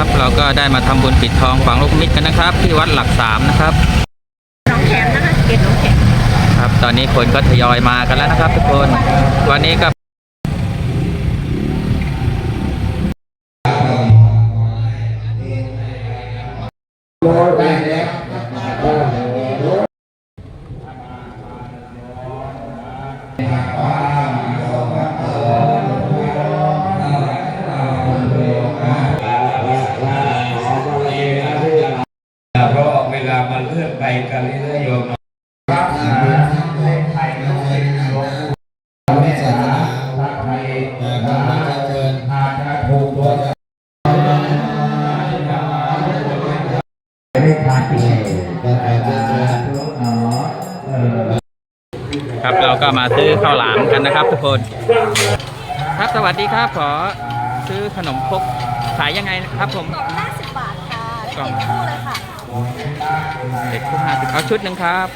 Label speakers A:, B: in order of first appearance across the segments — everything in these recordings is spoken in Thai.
A: ครับ เราก็ได้มาทำบุญปิดทองฝังลูกนิมิตกันนะครับ ที่วัดหลักสามนะครับ
B: น้องแขมนะคะเกตน้องแขม
A: ครับตอนนี้คนก็ทยอยมากันแล้วนะครับ ทุกคนวันนี้ก็
C: เพ
A: ครับทุกคนครับสวัสดีครับขอซื้อขนมครกขายยังไงนะครับผม
B: กล่อง50บาทค่ะ
A: กล่อง
B: เด็กคู่เลยค่ะ
A: เด็กผู้ห้าสิบเอาชุดหนึ่งครับ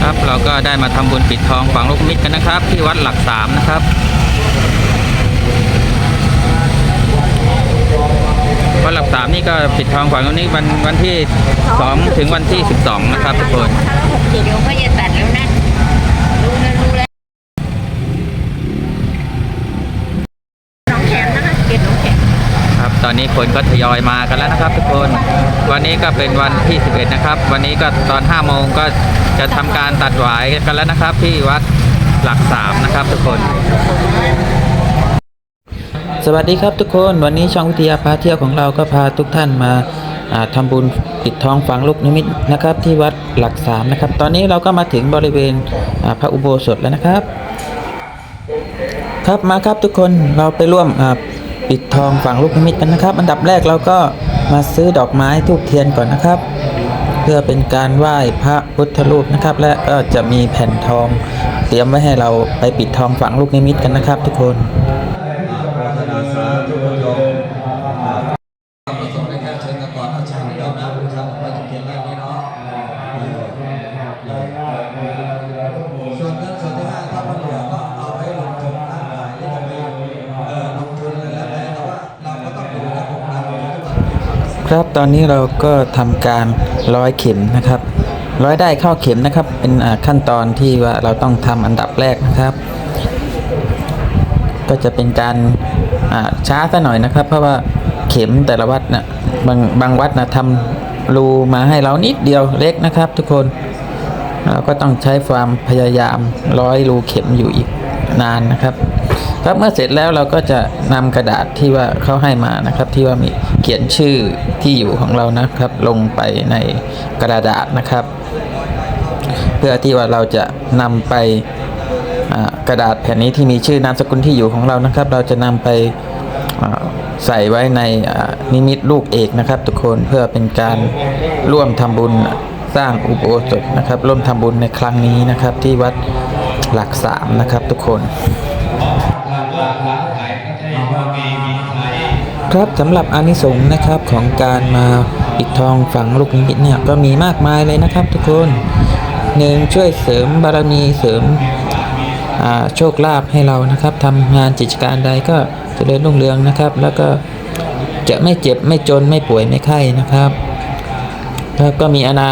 A: ครับเราก็ได้มาทำบุญปิดทองฝังลูกนิมิตกันนะครับ ที่วัดหลักสามนะครับ วัดหลักสามนี่ก็ปิดทองฝังลูกนิมิตวันวันที่สองถึงวันที่สิบสองนะครับทุกคน
B: ถ้าเราหกเจ็ดเดี๋ยวก็จะตัดแล้วนะรู้นะรู้แล้วน้องแขมนะคะเกตน้องแขม
A: ครับตอนนี้คนก็ทยอยมากันแล้วนะครับ ทุกคน วันนี้ก็เป็นวันที่ 11 นะครับ วันนี้ก็ตอน5โมงก็จะทำการตัดหวายกันแล้วนะครับ ที่วัดหลักสามนะครับทุกคน สวัสดีครับทุกคนวันนี้ช่องวิทยาพาเที่ยวของเราก็พาทุกท่านมาอ่าทำบุญปิดทองฝังลูกนิมิตนะครับ ที่วัดหลักสามนะครับ ตอนนี้เราก็มาถึงบริเวณพระอุโบสถแล้วนะครับ ครับมาครับทุกคนเราไปร่วมปิดทองฝังลูกนิมิตกันนะครับ อันดับแรกเราก็มาซื้อดอกไม้ทูบเทียนก่อนนะครับ เพื่อเป็นการไหว้พระพุทธรูปนะครับ และก็จะมีแผ่นทอง เตรียมไว้ให้เราไปปิดทองฝังลูกนิมิตกันนะครับ ทุกคน
D: ครับ ตอนนี้
A: เราก็ทำการร้อยเข็มนะครับ ร้อยได้เข้าเข็มนะครับ เป็นขั้นตอนที่ว่าเราต้องทำอันดับแรกนะครับ ก็จะเป็นการช้าซะหน่อยนะครับ เพราะว่าเข็มแต่ละวัดนะบางบางวัดนะทำรูมาให้เรานิดเดียวเล็กนะครับ ทุกคนเราก็ต้องใช้ความพยายามร้อยรูเข็มอยู่อีกนานนะครับ ครับเมื่อเสร็จแล้วเราก็จะนำกระดาษที่ว่าเขาให้มานะครับ ที่ว่ามีเขียนชื่อที่อยู่ของเรานะครับ ลงไปในกระดาษนะครับ เพื่อที่ว่าเราจะนำไปกระดาษแผ่นนี้ที่มีชื่อนามสกุลที่อยู่ของเรานะครับ เราจะนำไปใส่ไว้ในนิมิตลูกเอกนะครับ ทุกคนเพื่อเป็นการร่วมทำบุญสร้างอุโบสถนะครับ ร่วมทำบุญในครั้งนี้นะครับ ที่วัดหลักสามนะครับทุกคน ครับสำหรับอานิสงส์นะครับของการมาปิดทองฝังลูกนิมิตเนี่ยก็มีมากมายเลยนะครับทุกคนหนึ่งช่วยเสริมบารมีเสริมโชคลาภให้เรานะครับทำงานกิจการใดก็จเจริญรุ่งเรืองนะครับ แล้วก็จะไม่เจ็บไม่จนไม่ป่วยไม่ไข้นะครับ แล้วก็มีอานา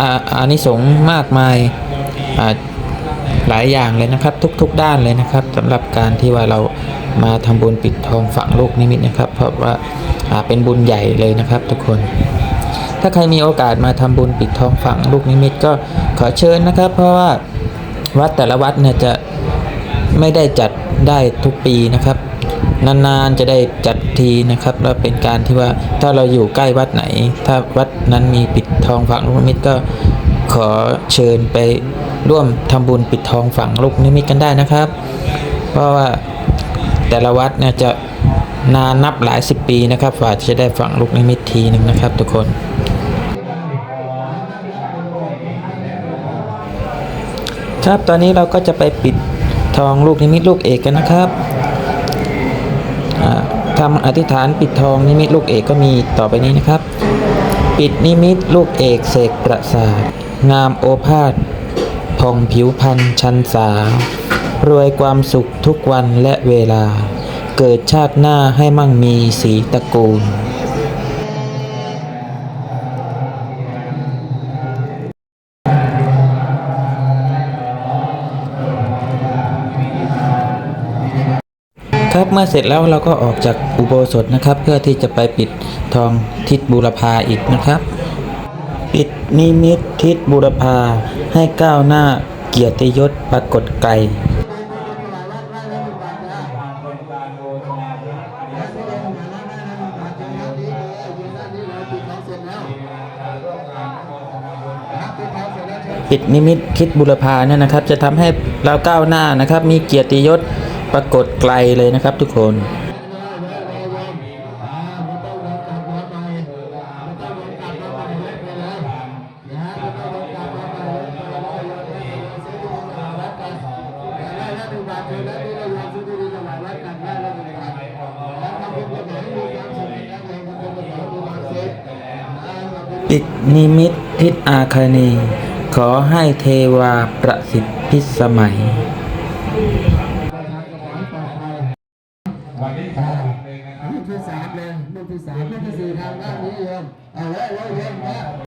A: อาอานิสงส์มากมายอ่า หลายอย่างเลยนะครับ ทุก ๆ ด้านเลยนะครับสำหรับการที่ว่าเรามาทำบุญปิดทองฝังลูกนิมิตนะครับ เพราะว่าเป็นบุญใหญ่เลยนะครับ ทุกคน ถ้าใครมีโอกาสมาทำบุญปิดทองฝังลูกนิมิตก็ขอเชิญนะครับ เพราะว่าวัดแต่ละวัดเนี่ยจะไม่ได้จัดได้ทุกปีนะครับนานๆจะได้จัดทีนะครับแล้วเป็นการที่ว่าถ้าเราอยู่ใกล้วัดไหน ถ้าวัดนั้นมีปิดทองฝังลูกนิมิตก็ขอเชิญไป ร่วมทำบุญปิดทองฝังลูกนิมิตกันได้นะครับ เพราะว่าแต่ละวัดเนี่ยจะนานนับหลายสิบปีนะครับกว่าจะได้ฝังลูกนิมิตทีหนึ่งนะครับ ทุกคน ครับตอนนี้เราก็จะไปปิดทองลูกนิมิตลูกเอกกันนะครับอ่าทำอธิษฐานปิดทองนิมิตลูกเอกก็มีต่อไปนี้นะครับ ปิดนิมิตลูกเอกเสกประสาทงามโอภาส ผ่องผิวพันชันสา รวยความสุขทุกวันและเวลา เกิดชาติหน้าให้มั่งมีสีตระกูลครับเมื่อเสร็จแล้วเราก็ออกจากอุโบสถนะครับ เพื่อที่จะไปปิดทองทิศบูรพาอีกนะครับ นิมิตทิศบูรพาให้ก้าวหน้าเกียรติยศปรากฏไกลปิดนิมิตคิดบุรพาเนี่ยนะครับ จะทำให้เราก้าวหน้านะครับ มีเกียรติยศปรากฏไกลเลยนะครับทุกคน ปิดนิมิตทิศอาคเนย์ขอให้เทวาประสิทธิ์พิสมัย
D: ลูกที่สามเลยลูกที่สามลูกที่สี่ทางด้านนี้โยมเอาไว้ไว้โยมนะ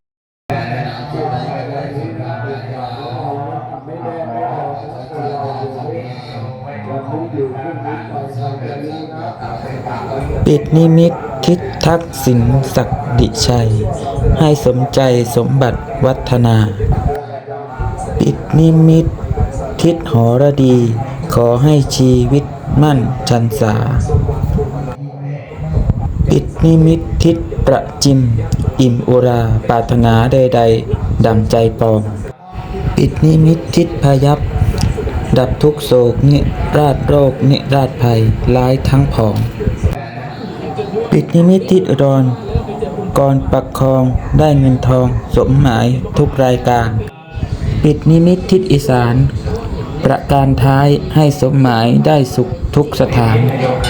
A: ปิดนิมิต ทิศทักษิณศักดิชัย ให้สมใจสมบัติวัฒนา ปิดนิมิต ทิศหอระดี ขอให้ชีวิตมั่นชันสาปิดนิมิตทิศประจิม อิ่มอุราปรารถนาใดๆดังใจปอง ปิดนิมิตทิศพยับ ดับทุกโศกนิราชโรคนิราชภัยร้ายทั้งผอง ปิดนิมิตทิศอุดรก่อนปักคองได้เงินทองสมหมายทุกรายการ ปิดนิมิตทิศอีสาน ประการท้ายให้สมหมายได้สุขทุกสถาน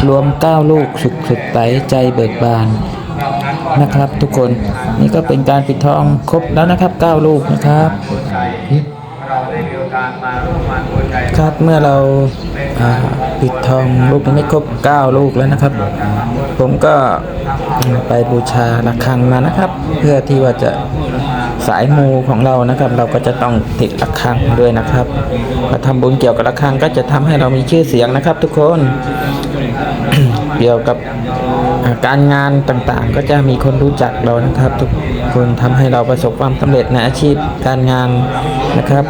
A: รวมเก้าลูกสุขสุดไตใจเบิกบานนะครับทุกคนนี่ก็เป็นการปิดทองครบแล้วนะครับเก้าลูกนะครับ
C: เราได้มีโอกาสมาร่วมมาหัวใจ
A: ครับเมื่อเราอ่า ปิดทองลูกนี้ครบ9ลูกแล้วนะครับ ผมก็ไปบูชาระฆังมานะครับ เพื่อที่ว่าจะสายมูของเรานะครับ เราก็จะต้องติดระฆังด้วยนะครับมาทำบุญเกี่ยวกับระฆังก็จะทำให้เรามีชื่อเสียงนะครับ ทุกคนเกี่ยวกับการงานต่างๆ ก็จะมีคนรู้จักเรานะครับ ทุกคนทำให้เราประสบความสำเร็จในอาชีพการงานนะครับ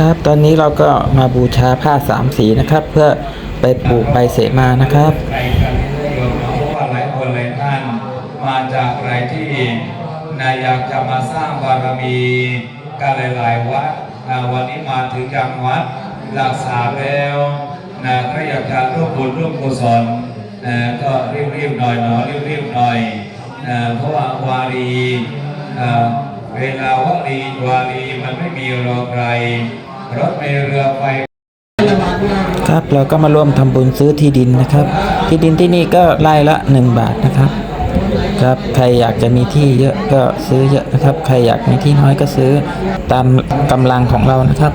A: ครับ ตอนนี้เราก็มาบูชาผ้าสามสีนะครับ เพื่อไปปลูกใบเสมานะครับ
C: ในกันโยมเพราะว่าหลายคนหลายท่านมาจากหลายที่นายอยากจะมาสร้างบารมีกันหลายๆวัดวันนี้มาถึงยังวัดหลักสามแล้วนะก็อยากจะร่วมบุญร่วมกุศลนะก็รีบๆหน่อยหนอรีบๆหน่อยนะเพราะว่าวารีเวลาวลีวารีมันไม่มีรอใคร รถเมล์เรือไฟ
A: ครับเราก็มาร่วมทำบุญซื้อที่ดินนะครับ ที่ดินที่นี่ก็ไร่ละ 1 บาทนะครับ ครับใครอยากจะมีที่เยอะก็ซื้อเยอะนะครับ ใครอยากมีที่น้อยก็ซื้อตามกำลังของเรานะครับ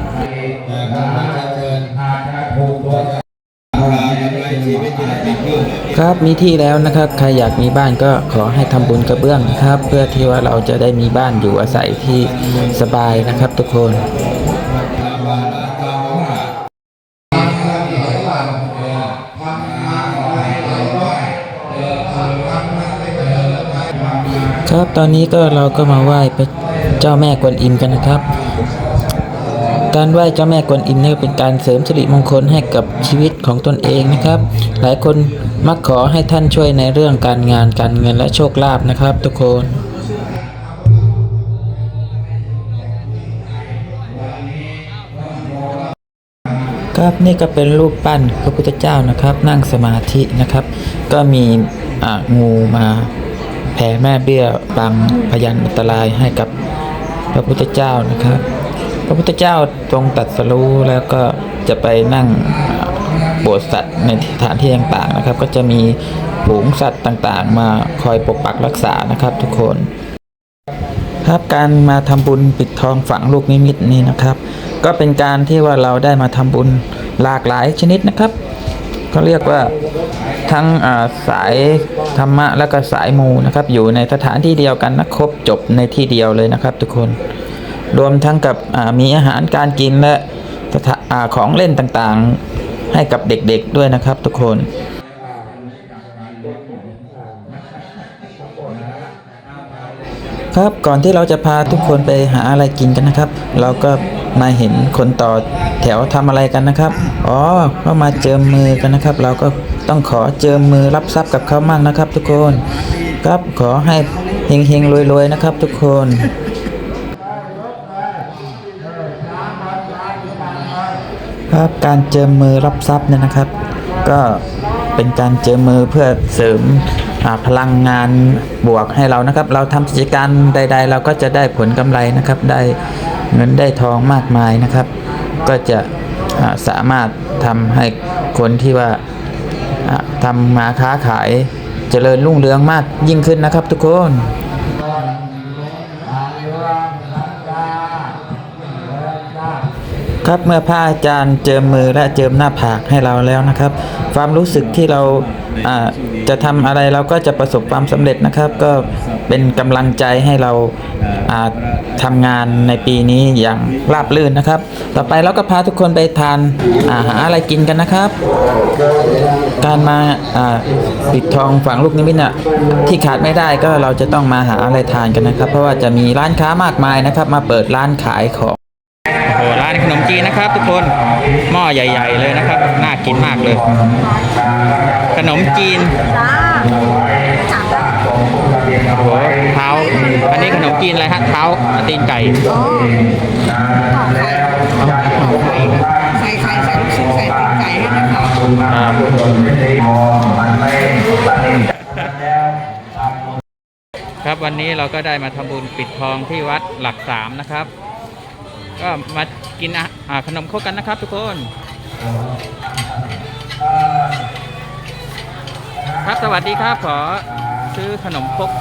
A: ครับมีที่แล้วนะครับ ใครอยากมีบ้านก็ขอให้ทำบุญกระเบื้องนะครับ เพื่อที่ว่าเราจะได้มีบ้านอยู่อาศัยที่สบายนะครับทุกคน ตอนนี้ก็เราก็มาไหว้พระเจ้าแม่กวนอิมกันนะครับ การไหว้เจ้าแม่กวนอิมนี่เป็นการเสริมสิริมงคลให้กับชีวิตของตนเองนะครับ หลายคนมักขอให้ท่านช่วยในเรื่องการงานการเงินและโชคลาภนะครับ ทุกคนครับนี่ก็เป็นรูปปั้นพระพุทธเจ้านะครับ นั่งสมาธินะครับ ก็มีอ่างูมา แผ่แม่เบี้ยบังพยันอันตรายให้กับพระพุทธเจ้านะครับ พระพุทธเจ้าทรงตัดสรู้แล้วก็จะไปนั่งอ่าโปรดสัตว์ในสถานที่ต่างๆนะครับ ก็จะมีฝูงสัตว์ต่างๆ มาคอยปกปักรักษานะครับทุกคนครับการมาทำบุญปิดทองฝังลูกนิมิตนี่นะครับ ก็เป็นการที่ว่าเราได้มาทำบุญหลากหลายชนิดนะครับก็เรียกว่า ทั้งาสายธรรมะแล้วก็สายมูนะครับ อยู่ในสถานที่เดียวกันนะครบจบในที่เดียวเลยนะครับ ทุกคน รวมทั้งกับมีอาหารการกินและอของเล่นต่างๆให้กับเด็กๆด้วยนะครับ ทุกคนครับก่อนที่เราจะพาทุกคนไปหาอะไรกินกันนะครับ เราก็ มาเห็นคนต่อแถวทำอะไรกันนะครับ อ๋อก็มาเจิมมือกันนะครับ เราก็ต้องขอเจิมมือรับทรัพย์กับเขามั่งนะครับ ทุกคนครับขอให้เฮงๆรวยๆนะครับ ทุกคนครับการเจิมมือรับทรัพย์เนี่ยนะครับ ก็เป็นการเจิมมือเพื่อเสริมพลังงานบวกให้เรานะครับ เราทำกิจการใด ๆ เราก็จะได้ผลกำไรนะครับได้ เงินได้ทองมากมายนะครับ ก็จะสามารถทำให้คนที่ว่าอ่าทำมาค้าขายเจริญรุ่งเรืองมากยิ่งขึ้นนะครับทุกคนครับเมื่อพระอาจารย์เจิมมือและเจิมหน้าผากให้เราแล้วนะครับ ความรู้สึกที่เรา จะทำอะไรเราก็จะประสบความสำเร็จนะครับ ก็เป็นกำลังใจให้เราอ่าทำงานในปีนี้อย่างราบรื่นนะครับ ต่อไปเราก็พาทุกคนไปทานอาหาอะไรกินกันนะครับ การมาปิดทองฝังลูกนิมิตนะที่ขาดไม่ได้ก็เราจะต้องมาหาอะไรทานกันนะครับ เพราะว่าจะมีร้านค้ามากมายนะครับ มาเปิดร้านขายของโอ้โหร้านขนมจีนนะครับ ทุกคนหม้อใหญ่ ๆ เลยนะครับ น่ากินมากเลย ขนมจีนโอ้โหเท้า อันนี้ขนมจีนอะไรฮะเท้าตีนไก่
B: ใส่ไข่ใส่ลูกชิ้นใส่ตีนไก่ให้นะคะ
A: ครับวันนี้เราก็ได้มาทำบุญปิดทองที่วัดหลักสามนะครับ ก็มากินอาอ่าขนมครกกันนะครับทุกคน ครับสวัสดีครับขอซื้อขนมครก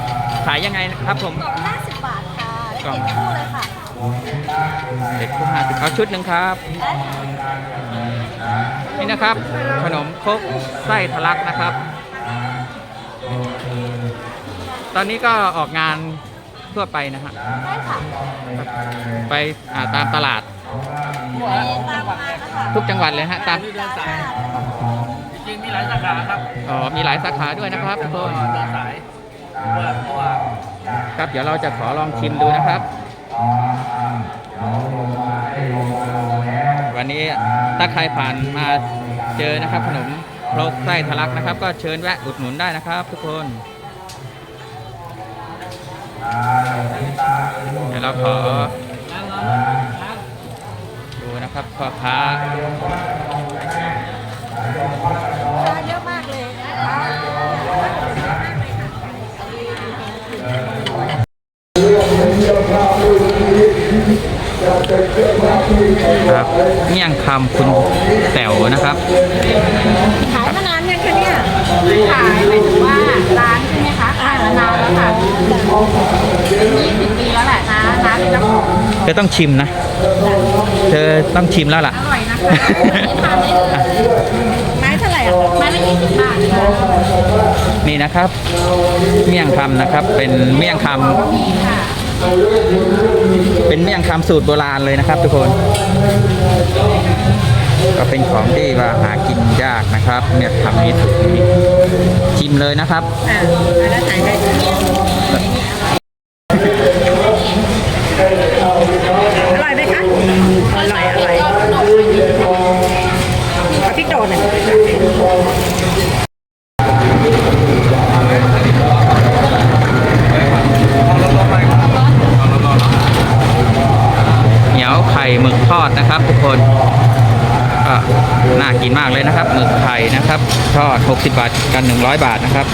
A: ขายยังไงนะครับผม
E: 50 บาทค่ะ
A: กล่อง
E: เด็กคู่เลยค่ะ
A: เด็กคู่ห้าสิบเอาชุดหนึ่งครับนี่นะครับ ขนมครกไส้ทะลักนะครับ ตอนนี้ก็ออกงานทั่วไปนะฮะ
E: ได้ค่ะ
A: ไปอ่าตามตลาด
E: ตามมานะคะ
A: ทุกจังหวัดเลยฮะตาม
E: ตามมา
F: จริงๆมี หลายสาขาครับ
A: อ๋อมีหลายสาขาด้วยนะครับทุกคน
F: เดินสายเพราะว่าเพราะว่า
A: ครับเดี๋ยวเราจะขอลองชิมดูนะครับ วันนี้ถ้าใครผ่านมาเจอนะครับขนมโรกไส้ทะลักนะครับ ก็เชิญแวะอุดหนุนได้นะครับ ทุกคนเดี๋ยวเราขอดูนะครับพ่อค้า
E: ค
A: รับเมี่ยงคำคุณแต๋วนะครับ
E: ขายมานานยังคะเนี่ยขายหมายถึงว่าร้านใช่ไหมคะขายมานานแล้วค่ะยี่สิบปีแล้วแหละนะร้านเป็นเจ้าของ
A: เธอต้องชิมนะ เธอต้องชิมแล้วล่ะ
E: อร่อยนะคะทานได้เลยไม้เท่าไหร่อะไม้ละยี่สิบบาทค่ะ
A: นี่นะครับ เมี่ยงคำนะครับเป็นเมี่ยงคำ
E: ค่ะ
A: เป็นเมี่ยงคำสูตรโบราณเลยนะครับ ทุกคน ก็เป็นของที่ว่าหากินยากนะครับ เนี่ยคำนี้ถูกนี้ชิมเลยนะครับ
E: อ่าแล้วขายได้ที่นี่อร่อยไหมคะ อร่อย อร่อยเอาพริกโดดหน่อย
A: เนีย ข่หมึกทอดนะครับ ทุกคนก็น่ากินมากเลยนะครับหมึกไข่นะครับ ทอด 60 บาทกัน 100 บาทนะครับ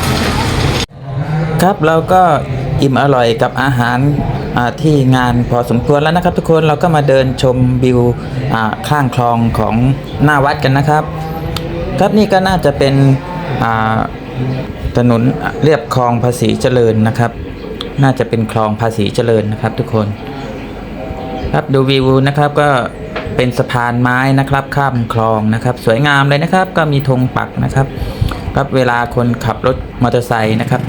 A: ครับเราก็อิ่มอร่อยกับอาหารที่งานพอสมควรแล้วนะครับ ทุกคนเราก็มาเดินชมวิวข้างคลองของหน้าวัดกันนะครับ ครับนี่ก็น่าจะเป็นถนนเรียบคลองภาษีเจริญนะครับ น่าจะเป็นคลองภาษีเจริญนะครับ ทุกคน ครับดูวิวนะครับก็เป็นสะพานไม้นะครับ ข้ามคลองนะครับ สวยงามเลยนะครับ ก็มีธงปักนะครับครับเวลาคนขับรถมอเตอร์ไซค์นะครับ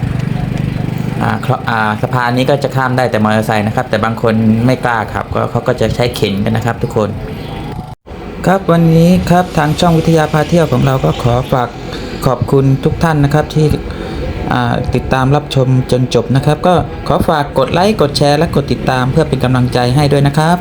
A: อ่าสะพานนี้ก็จะข้ามได้แต่มอเตอร์ไซค์นะครับ แต่บางคนไม่กล้าขับก็เขาก็จะใช้เข็นกันนะครับ ทุกคน ครับวันนี้ครับทางช่องวิทยาพาเที่ยวของเราก็ขอฝากขอบคุณทุกท่านนะครับที่ ติดตามรับชมจนจบนะครับ ก็ขอฝากกดไลค์กดแชร์และกดติดตามเพื่อเป็นกำลังใจให้ด้วยนะครับ